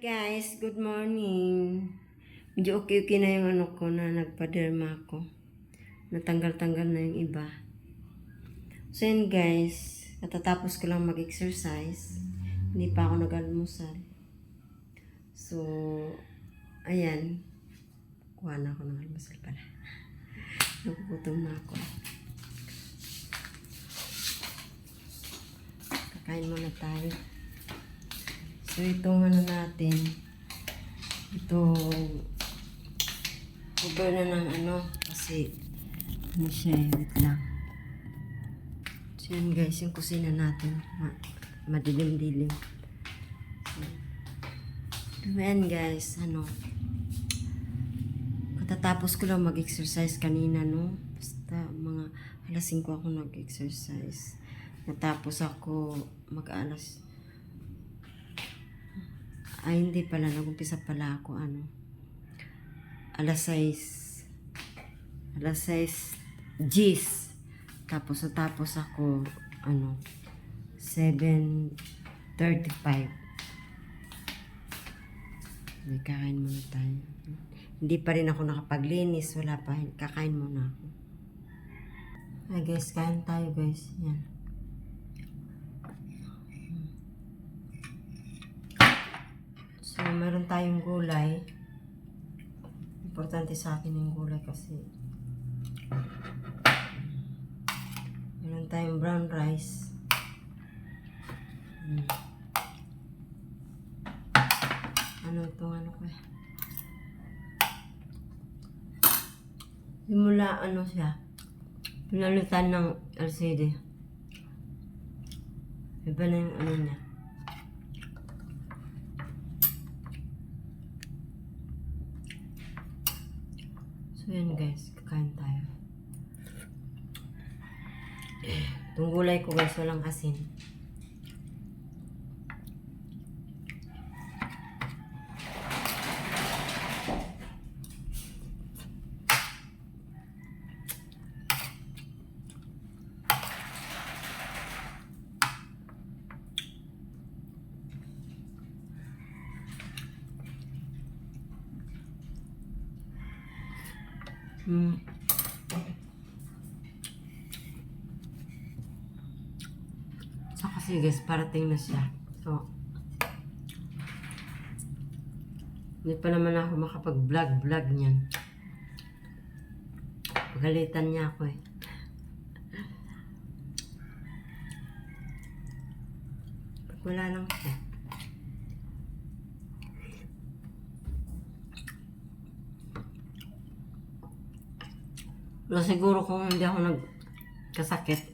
Guys, good morning. Medyo okay-okay na yung ano ko na nagpa-derma ako. Natanggal-tanggal na yung iba. So yun guys, katatapos ko lang mag-exercise. Hindi pa ako nag-almusal. So, ayan. Kuha na ako ng almusal pala. Nagugutom na ako. Kakain muna tayo. So, itong ano natin, ito, cover na ng ano, kasi, ano siya eh, wait lang. So, yun guys, yung kusina natin, ma madilim-dilim. So, ayan guys, ano, katatapos ko lang mag-exercise kanina, no? Basta, mga alas 5 ako nag-exercise. Natapos ako mag-alas ay, hindi pala. Nag-umpisa pala ako, ano. Alas 6. Alas 6. Gis. Tapos, natapos ako, ano, 7.35. May kakain muna tayo. Hindi pa rin ako nakapaglinis. Wala pa. Kakain muna ako. Ay, guys, kain tayo, guys. Yan. So, meron tayong gulay. Importante sa akin yung gulay kasi meron tayong brown rice. Hmm. Ano itong ano ko eh? Simula ano siya? Pinalitan ng LCD. Iba na yung ano niya. So yun guys, kakain tayo. Itong gulay ko guys, walang asin. Hmm. So kasi guys, parating na siya. So, hindi pa naman ako makapag-vlog-vlog niyan. Pagalitan niya ako eh. Wala lang siya. Pero siguro kung hindi ako nagkasakit,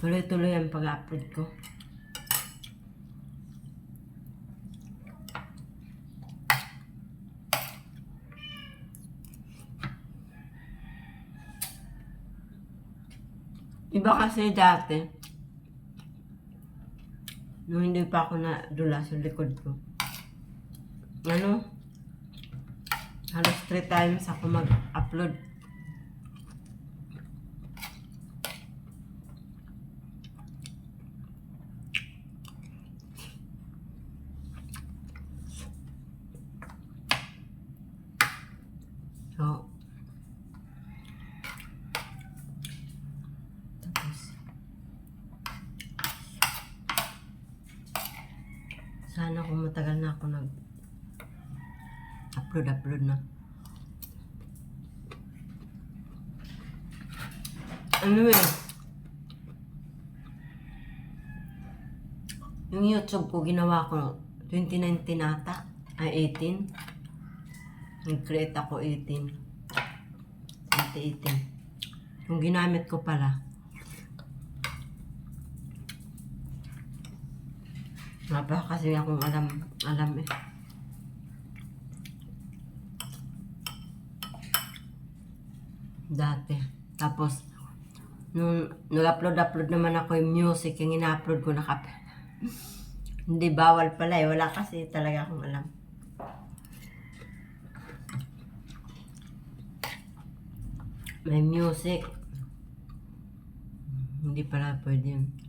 tuloy-tuloy ang pag-upload ko. Iba kasi dati, nung hindi pa ako na dula sa likod ko, ano, halos three times ako mag-upload. So, tapos, sana kung matagal na ako nag upload upload na. Ano eh? Yung YouTube ko ginawa ko 2019 ata. Ay 18. Nag-create ako 18. 2018. Yung ginamit ko pala. Wala pa kasi akong alam, alam eh. Dati. Tapos, nung nag-upload-upload naman ako yung music, yung ina-upload ko nakap. Hindi bawal pala eh. Wala kasi talaga akong alam. May music. Hindi pala pwede yun.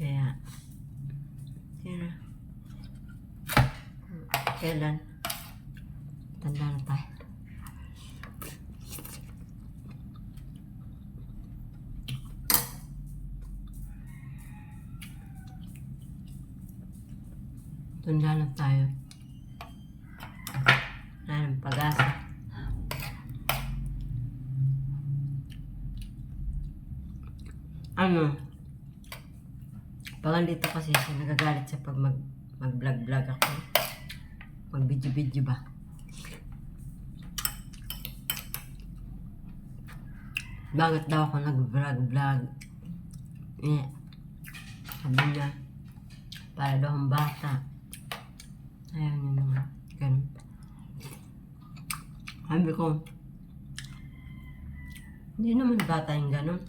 Kaya, kaya. Kailan? Tanda na tayo. Tanda na tayo. Nang pag-asa. Ano? Pag andito kasi siya, nagagalit siya pag mag, mag-vlog-vlog ako. Mag-video-video ba? Bakit daw ako nag-vlog-vlog? Eh, sabi niya, para daw ang bata. Ayaw niya naman. Ganun. Sabi ko, hindi naman bata yung ganun.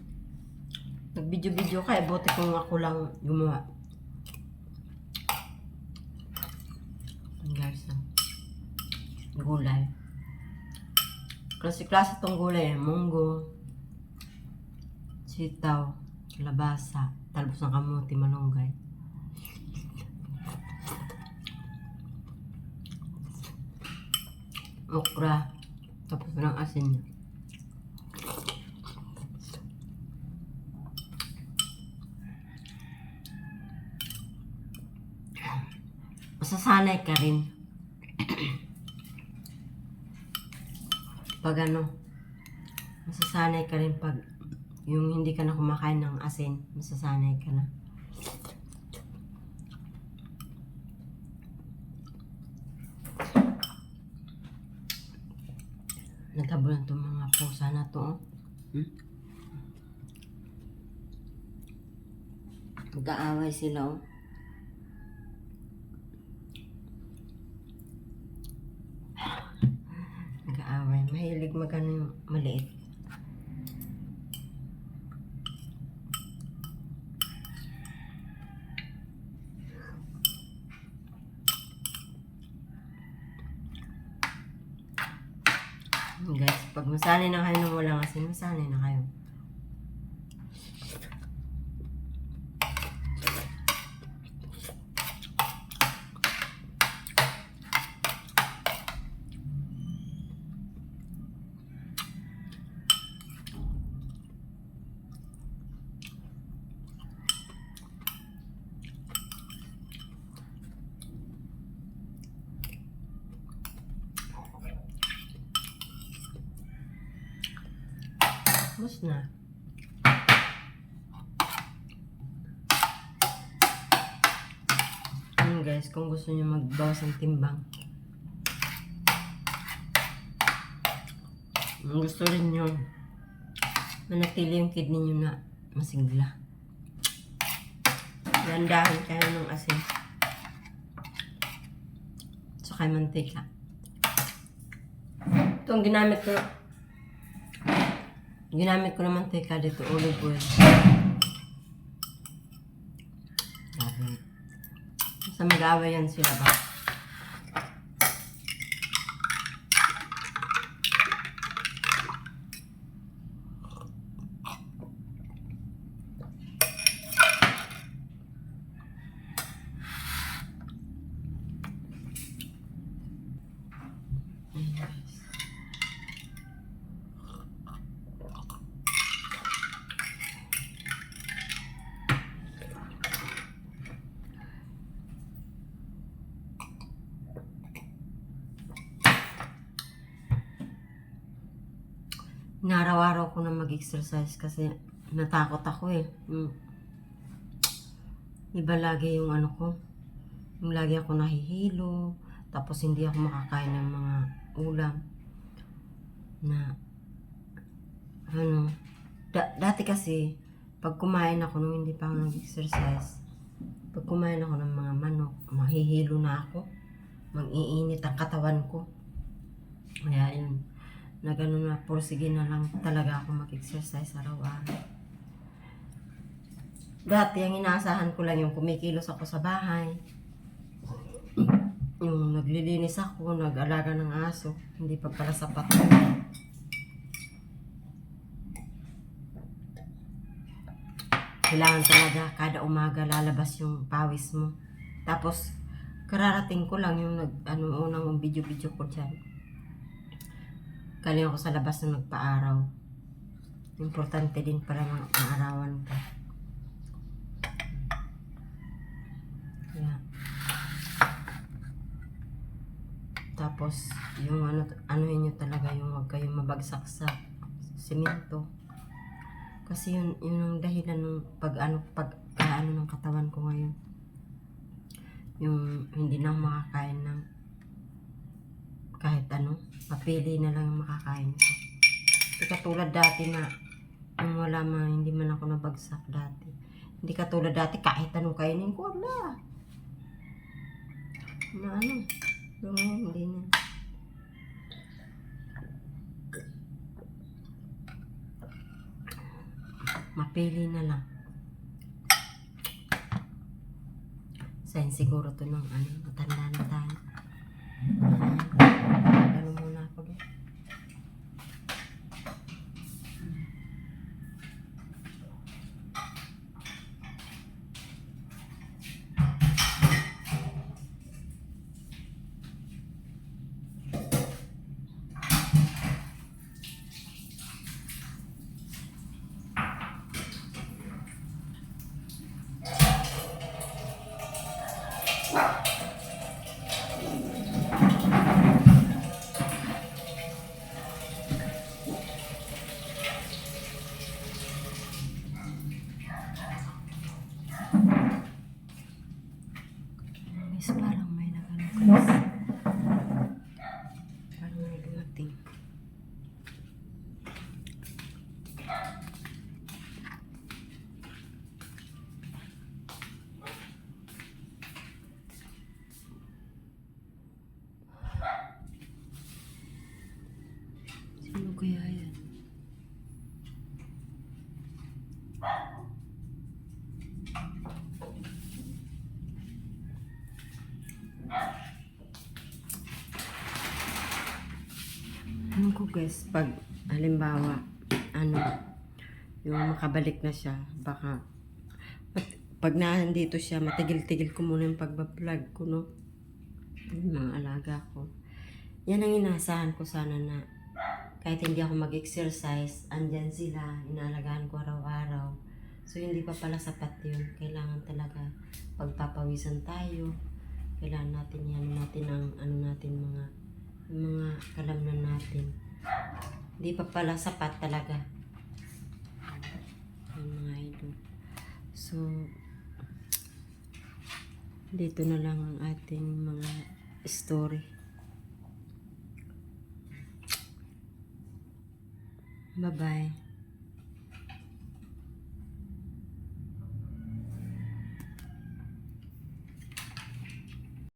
Nag-video-video ka, eh, buti kung ako lang gumawa. Guys, ah. gulay. Klase-klase tong gulay eh. Munggo, sitaw, labasa, talbos ng kamuti, malunggay. Okra, tapos ng asin niya. Masasanay ka rin. pag ano, masasanay ka rin pag yung hindi ka na kumakain ng asin, masasanay ka na. Nagkabulan itong mga pusa na to. oh. Hmm? Mag-aaway sila oh. Mahilig magano yung maliit. Guys, pag masanay na kayo ng walang asin, masanay na kayo. Tapos na. Yun guys, kung gusto niyo magbawas ng timbang. Kung gusto rin nyo manatili yung kidney nyo na masigla. Landahan kayo ng asin. Saka yung mantika. Ito ang ginamit ko. Ginamit ko naman teka dito, olive oil. Basta mag-away yan sila ba? Ayan, guys. Inaraw-araw ko na mag-exercise kasi natakot ako eh. Hmm. Iba lagi yung ano ko. Yung lagi ako nahihilo. Tapos hindi ako makakain ng mga ulam. Na ano. Da- dati kasi pag kumain ako nung hindi pa ako nag-exercise, pag kumain ako ng mga manok, mahihilo na ako. Mag-iinit ang katawan ko. Kaya yun na gano'n na porsige na lang talaga ako mag-exercise araw-araw. Dati, ang inaasahan ko lang yung kumikilos ako sa bahay. Yung naglilinis ako, nag-alaga ng aso. Hindi pa pala sapat. kailangan talaga kada umaga lalabas yung pawis mo. Tapos, kararating ko lang yung nag, ano, unang video-video ko dyan. Galing ako sa labas na nagpa-araw. Importante din para ma- maarawan ka. Kaya, tapos, yung ano, ano nyo talaga yung huwag kayong mabagsak sa simento. Kasi yun, yun ang dahilan ng pag ano, pag kaano ng katawan ko ngayon. Yung hindi na makakain ng kahit ano, papili na lang yung makakain ko. Hindi katulad dati na nung wala man, hindi man ako nabagsak dati. Hindi katulad dati kahit anong kainin ko, wala. Na ano, pero ngayon hindi na. Mapili na lang. Sign siguro to ng ano, matanda na tayo. Guys, pag halimbawa, ano, yung makabalik na siya, baka, mat- pag nandito siya, matigil-tigil ko muna yung pagbablog ko, no? Yung mga alaga ko. Yan ang inaasahan ko sana na kahit hindi ako mag-exercise, andyan sila, inaalagaan ko araw-araw. So, hindi pa pala sapat yun. Kailangan talaga pagpapawisan tayo. Kailangan natin yan natin ang ano natin mga mga kalamnan natin. Hindi pa pala sapat talaga. Yung mga idol. So, dito na lang ang ating mga story. Bye-bye.